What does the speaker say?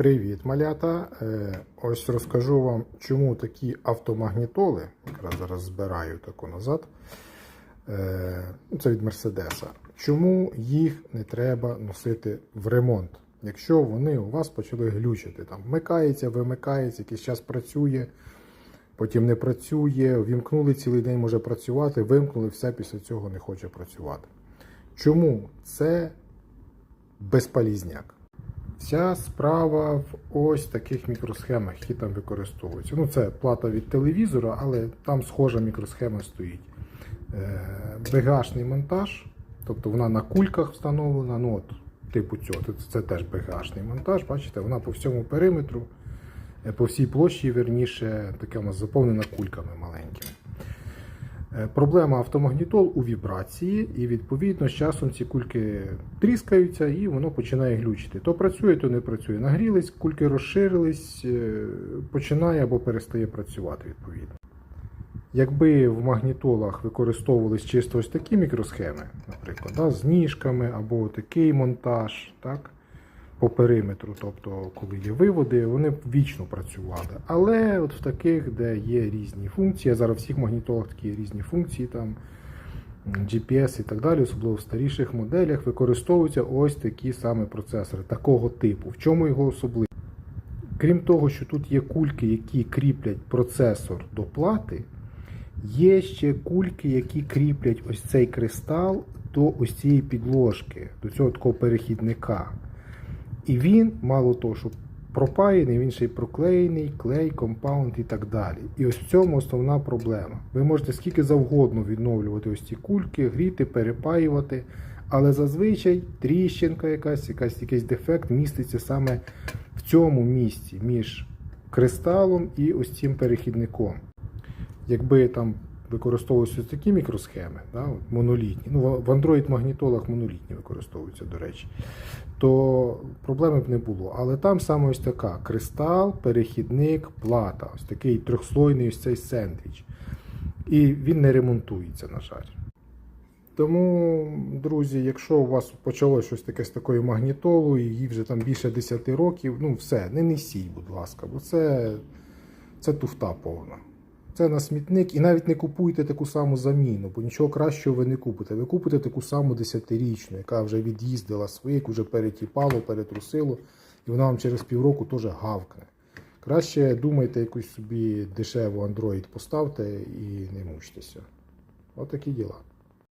Привіт, малята! Е, Ось розкажу вам, чому такі автомагнітоли, якраз зараз збираю таку назад. е, Це від Мерседеса. Чому їх не треба носити в ремонт, якщо вони у вас почали глючити? Там вмикається, вимикається, якийсь час працює, потім не працює, вімкнули цілий день може працювати, вимкнули, все після цього не хоче працювати. Чому це безполізняк? Вся справа в ось таких мікросхемах, які там використовуються. Ну, це плата від телевізора, але там схожа мікросхема стоїть. Е, БГАшний монтаж, тобто вона на кульках встановлена. Ну, от, типу цього, це, теж БГАшний монтаж. Бачите, вона по всьому периметру, е, по всій площі, верніше, таке у нас заповнена кульками маленькими. Е, Проблема автомагнітол у вібрації, і відповідно з часом ці кульки тріскаються і воно починає глючити. То працює, то не працює. Нагрілись, кульки розширились, е, починає або перестає працювати відповідно. Якби в магнітолах використовувались чисто ось такі мікросхеми, наприклад, да, з ніжками або такий монтаж, так, по периметру, тобто, коли є виводи, вони вічно працювали. Але от в таких, де є різні функції, а зараз всіх магнітолах такі є різні функції, там GPS і так далі, особливо в старіших моделях, використовуються ось такі саме процесори такого типу. В чому його особливість? Крім того, що тут є кульки, які кріплять процесор до плати, є ще кульки, які кріплять ось цей кристал до ось цієї підложки, до цього такого перехідника. І він, мало того, що пропаяний, він ще й проклеєний, клей, компаунд і так далі. І ось в цьому основна проблема. Ви можете скільки завгодно відновлювати ось ці кульки, гріти, перепаювати, але зазвичай тріщинка якась, якась якийсь дефект міститься саме в цьому місці між кристалом і ось цим перехідником. Якби там використовувалися ось такі мікросхеми, да, монолітні, ну в Android магнітолах монолітні використовуються, до речі, то проблеми б не було. Але там саме ось така кристал, перехідник, плата, ось такий трьохслойний ось цей сендвіч. І він не ремонтується, на жаль. Тому, друзі, якщо у вас почалось щось таке з такою магнітолою, їй вже там більше 10 років, ну все, не несіть, будь ласка, бо це, це туфта повна. Це на смітник, і навіть не купуйте таку саму заміну, бо нічого кращого ви не купите. Ви купите таку саму 10-річну, яка вже від'їздила яку вже перетіпало, перетрусило, і вона вам через півроку теж гавкне. Краще думайте якусь собі дешеву Android поставте і не мучтеся. Отакі діла.